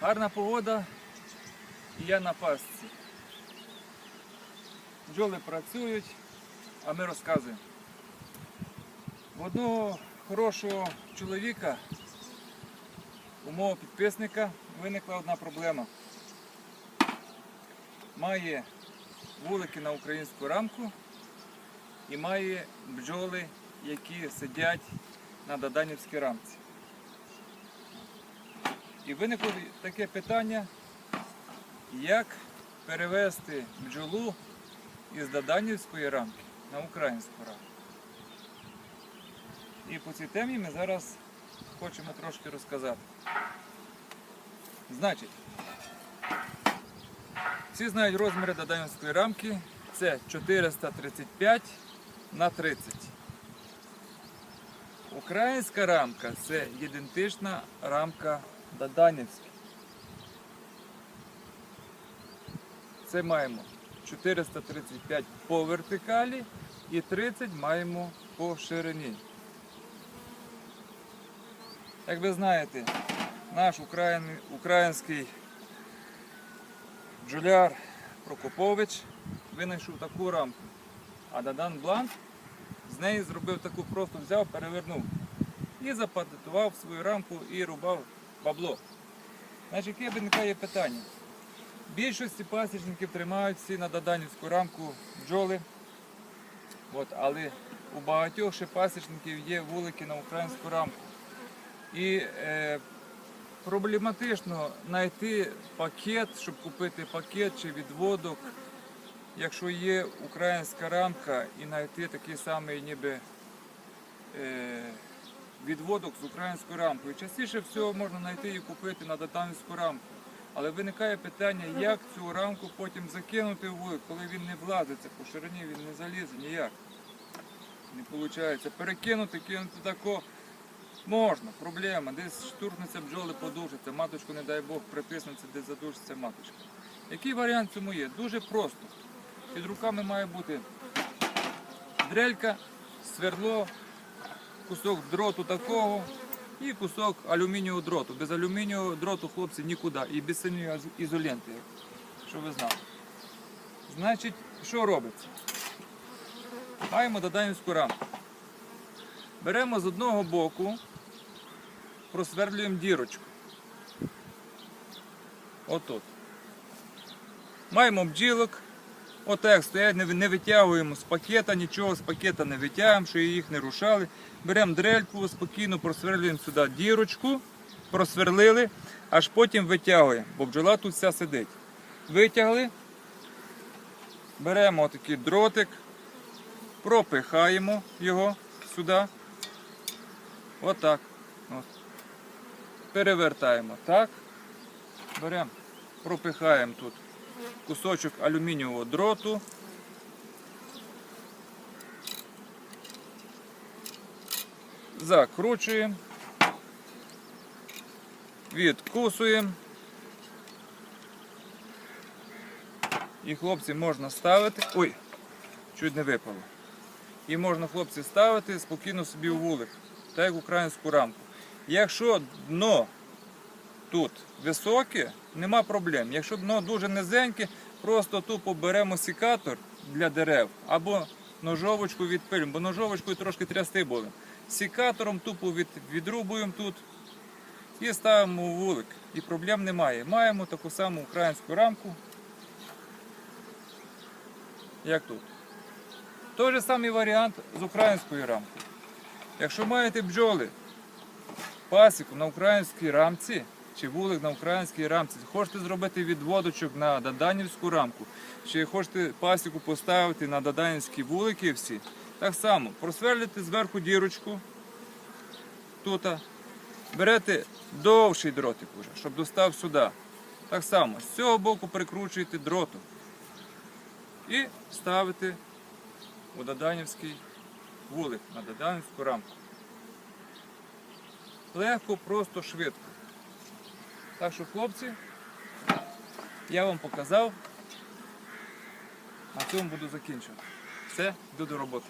Гарна погода і я на пастці. Бджоли працюють, а ми розказуємо. В одного хорошого чоловіка, у мого підписника, виникла одна проблема. Має вулики на українську рамку і має бджоли, які сидять на Даданівській рамці. І виникло таке питання, як перевести бджолу із Даданівської рамки на українську рамку. І по цій темі ми зараз хочемо трошки розказати. Значить, всі знають розміри Даданівської рамки. Це 435 на 30. Українська рамка це ідентична рамка Даданівська. Це маємо 435 по вертикалі і 30 маємо по ширині. Як ви знаєте, наш український бджоляр Прокопович винайшов таку рамку. А Дадан Бланк з неї зробив таку, просто взяв, перевернув і запатентував свою рамку і рубав бабло. Значить, яке виникає питання? Більшості пасічників тримають всі на Даданівську рамку бджоли. От, але у багатьох ще пасічників є вулики на українську рамку. І е, проблематично знайти пакет, щоб купити пакет чи відводок, якщо є українська рамка, і знайти такий самий ніби е, відводок з українською рамкою. Частіше всього можна знайти і купити на датанівську рамку. Але виникає питання, як цю рамку потім закинути в вулик, коли він не влазиться по ширині, він не залізе ніяк. Не виходить. Перекинути, кинути тако можна, проблема. Десь штурхнеться бджоли, подушиться, маточку, не дай Бог, притиснеться, десь задушиться маточка. Який варіант цьому є? Дуже просто. Під руками має бути дрелька, свердло, кусок дроту такого і кусок алюмінієвого дроту. Без алюмінієвого дроту хлопці нікуди. І без синьої ізоленти, що ви знали. Значить, що робиться? Маємо доданівську рамку. Беремо з одного боку, просверлюємо дірочку. Отут. Маємо бджілок. Отак стоять, не, витягуємо з пакета, нічого з пакета не витягуємо, що їх не рушали. Беремо дрельку, спокійно просверлюємо сюди дірочку, просверлили, аж потім витягуємо, бо бджола тут вся сидить. Витягли, беремо отакий дротик, пропихаємо його сюди. Отак. От. Перевертаємо так. Беремо, пропихаємо тут кусочок алюмінієвого дроту. Закручуємо. Відкусуємо. І хлопці можна ставити. Ой, чуть не випало. І можна хлопці ставити спокійно собі у вулик, так як українську рамку. Якщо дно тут високе, нема проблем. Якщо дно дуже низеньке, просто тупо беремо сікатор для дерев або ножовочку відпилюємо, бо ножовочкою трошки трясти будемо. Сікатором тупо від, відрубуємо тут і ставимо у вулик. І проблем немає. Маємо таку саму українську рамку, як тут. Той же самий варіант з українською рамкою. Якщо маєте бджоли, пасіку на українській рамці чи вулик на українській рамці, хочете зробити відводочок на Даданівську рамку, чи хочете пасіку поставити на Даданівські вулики всі, так само. Просверлите зверху дірочку. Тут, берете довший дротик уже, щоб достав сюди. Так само. З цього боку прикручуєте дротом і ставите у Даданівський вулик на Даданівську рамку. Легко, просто, швидко. Так що, хлопці, я вам показав. На цьому буду закінчувати. Все, йду до роботи.